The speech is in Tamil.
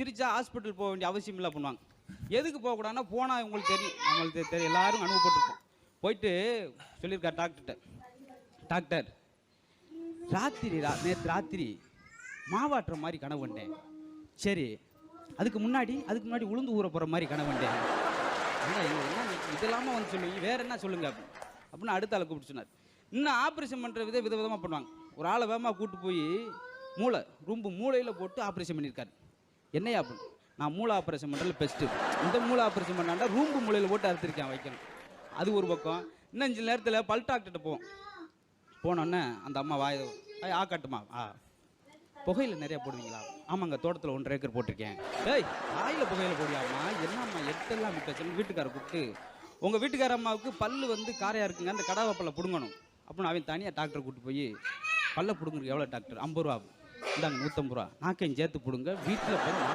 சிரிச்சா ஹாஸ்பிட்டல் போக வேண்டிய அவசியம் இல்லை பண்ணுவாங்க. எதுக்கு போகக்கூடாதுன்னா போனால் உங்களுக்கு தெரியும் நம்மளுக்கு தெரியும் எல்லாரும் அனுபவப்பட்டிருப்போம் போயிட்டு சொல்லியிருக்கார் டாக்டர்கிட்ட டாக்டர் ராத்திரி ரா நேற்று ராத்திரி மாவாட்டுற மாதிரி கனவு கண்டேன். சரி அதுக்கு முன்னாடி அதுக்கு முன்னாடி உளுந்து ஊற போகிற மாதிரி கனவு கண்டேன். என்ன இதெல்லாமல் வந்து சொல்லுவீங்க வேறு என்ன சொல்லுங்க அப்படின்னு அப்படின்னு அடுத்த ஆளை கூப்பிட்டு சொன்னார். இன்னும் ஆப்ரேஷன் பண்ணுற வித வித விதமாக பண்ணுவாங்க. ஒரு ஆளை வேகமாக கூப்பிட்டு போய் மூளை ரொம்ப மூளையில் போட்டு ஆப்ரேஷன் பண்ணியிருக்காரு. என்னையா அப்படின்னு நான் மூளை ஆப்ரேஷன் பண்ணுறது பெஸ்ட்டு இந்த மூளை ஆப்ரேஷன் பண்ணாண்டா ரூம்பு மூலையில் போட்டு அறுத்திருக்கேன் வைக்கணும். அது ஒரு பக்கம். இன்னும் அஞ்சு நேரத்தில் பல் டாக்டர்கிட்ட போவோம் போனோடனே அந்த அம்மா வாய் ஆ கட்டுமா? ஆ. புகையில் நிறையா போடுவீங்களா? ஆமாங்க தோட்டத்தில் ஒன்றரை ஏக்கர் போட்டிருக்கேன். ஏய் வாயில் புகையில் போடுவியாம்மா? என்னம்மா எட்டெல்லாம் விட்டு வீட்டுக்கார கூப்பிட்டு உங்கள் வீட்டுக்கார அம்மாவுக்கு பல் வந்து காரையாக இருக்குங்க அந்த கடாவை பல்ல பிடுங்கணும். அப்படின்னு அவன் தனியாக டாக்டரை கூப்பிட்டு போய் பல்ல பிடுங்குறதுக்கு எவ்வளோ டாக்டர் ஐம்பது ரூபா ஆகும். இந்தாங்க நூற்றம்பது ரூபா. நாக்கையும் சேர்த்து பிடுங்க. வீட்டில் போய்